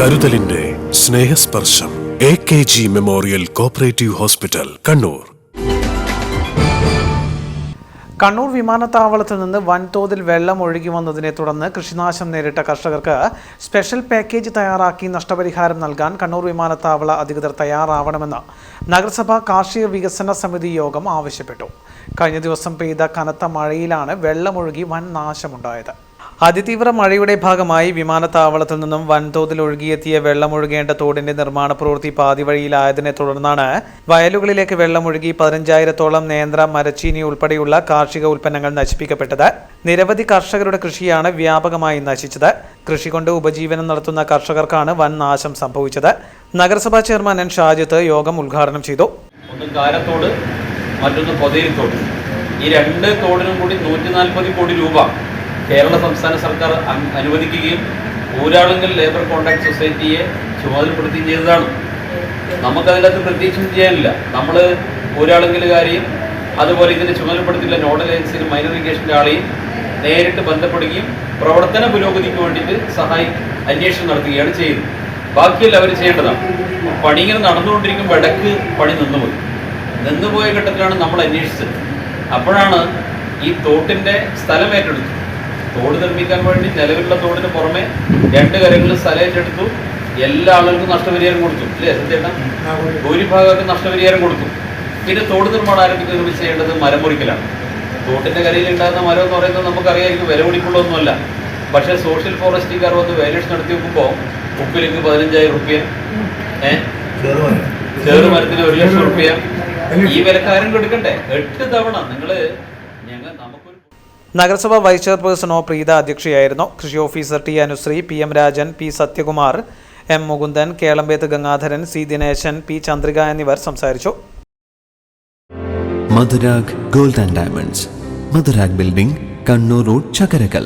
കരുതലിന്റെ Snehasparsham A K G memorial cooperative hospital Kannur. Kannur വിമാനത്താവളത്തിൽ നിന്ന് വൻതോതിൽ വെള്ളം ഒഴുകി വന്നതിനെ തുടർന്ന് കൃഷിനാശം നേരിട്ട കർഷകർക്ക് സ്പെഷ്യൽ പാക്കേജ് തയ്യാറാക്കി നഷ്ടപരിഹാരം നൽകാൻ കണ്ണൂർ വിമാനത്താവള അധികൃതർ തയ്യാറാവണമെന്ന് നഗരസഭാ കാർഷിക വികസന സമിതി യോഗം ആവശ്യപ്പെട്ടു. കഴിഞ്ഞ ദിവസം പെയ്ത കനത്ത മഴയിലാണ് വെള്ളമൊഴുകി വൻ നാശമുണ്ടായത്. അതിതീവ്ര മഴയുടെ ഭാഗമായി വിമാനത്താവളത്തിൽ നിന്നും വൻതോതിൽ ഒഴുകിയെത്തിയ വെള്ളമൊഴുകേണ്ട തോടിന്റെ നിർമ്മാണ പ്രവൃത്തി പാതിവഴിയിലായതിനെ തുടർന്നാണ് വയലുകളിലേക്ക് വെള്ളമൊഴുകി പതിനഞ്ചായിരത്തോളം നേന്ത്ര മരച്ചീനി ഉൾപ്പെടെയുള്ള കാർഷിക ഉൽപ്പന്നങ്ങൾ നശിപ്പിക്കപ്പെട്ടത്. നിരവധി കർഷകരുടെ കൃഷിയാണ് വ്യാപകമായി നശിച്ചത്. കൃഷി കൊണ്ട് ഉപജീവനം നടത്തുന്ന കർഷകർക്കാണ് വൻ നാശം സംഭവിച്ചത്. നഗരസഭാ ചെയർമാൻ എൻ ഷാജിത്ത് യോഗം ഉദ്ഘാടനം ചെയ്തു. മറ്റൊന്ന് ഈ രണ്ട് തോടിനും കൂടി നൂറ്റി കോടി രൂപ കേരള സംസ്ഥാന സർക്കാർ അനുവദിക്കുകയും ഊരാളുങ്കൽ ലേബർ കോൺട്രാക്ട് സൊസൈറ്റിയെ ചുമതലപ്പെടുത്തുകയും ചെയ്തതാണ്. നമുക്കതിനകത്ത് പ്രത്യേകിച്ചും ചെയ്യാനില്ല. നമ്മൾ ഊരാളുങ്കലുകാരെയും അതുപോലെ ഇതിനെ ചുമതലപ്പെടുത്തിയുള്ള നോഡൽ ഏജൻസിയും മൈനർ ആളെയും നേരിട്ട് ബന്ധപ്പെടുകയും പ്രവർത്തന പുരോഗതിക്ക് വേണ്ടിയിട്ട് സഹായി അന്വേഷണം നടത്തുകയാണ് ചെയ്യുന്നത് ബാക്കിയെല്ലാം അവർ ചെയ്യേണ്ടതാണ്. പണി ഇങ്ങനെ നടന്നുകൊണ്ടിരിക്കുമ്പോൾ ഇടയ്ക്ക് പണി നിന്നുപോയി. നിന്നുപോയ ഘട്ടത്തിലാണ് നമ്മൾ അന്വേഷിച്ചത്. അപ്പോഴാണ് ഈ തോട്ടിന്റെ സ്ഥലം ഏറ്റെടുത്തു തോട് നിർമ്മിക്കാൻ വേണ്ടി നിലവിലുള്ള തോടിന് പുറമെ രണ്ട് കരകളിൽ സ്ഥലം ഏറ്റെടുത്തു എല്ലാ ആളുകൾക്കും നഷ്ടപരിഹാരം കൊടുത്തു. അല്ലേ സത്യേട്ടാ? ഭൂരിഭാഗം നഷ്ടപരിഹാരം കൊടുത്തു. പിന്നെ തോട് നിർമ്മാണം ആരംഭിക്കുന്നത് ചെയ്യേണ്ടത് മരം മുറിക്കലാണ്. തോട്ടിന്റെ കരയിൽ ഉണ്ടാകുന്ന മരം എന്ന് പറയുന്നത് നമുക്കറിയായിരിക്കും വില പിടിക്കുള്ളൊന്നുമല്ല പക്ഷേ സോഷ്യൽ ഫോറസ്റ്റിക്കാർ വന്ന് വാല്യൂഷൻ നടത്തി നോക്കുമ്പോൾ ഉപ്പിലേക്ക് പതിനഞ്ചായിരം റുപ്യ ഏഹ് ചെറു മരത്തിന് ഒരു ലക്ഷം റുപ്യ ഈ വിലക്കാരൻ കൊടുക്കണ്ടേ എട്ട് തവണ. നിങ്ങൾ ഞങ്ങൾ നമുക്കൊരു നഗരസഭ വൈസ് ചെയർപേഴ്സൺ ഒ പ്രീത അധ്യക്ഷയായിരുന്നു. കൃഷി officer T Anushree P M Rajan P Sathyakumar M Mukundan Kelambeth Gangadharan C Dineshan P Chandrika എന്നിവർ സംസാരിച്ചു. Madhurag gold and diamonds. Madhurag building Kannur road Chakkarakal.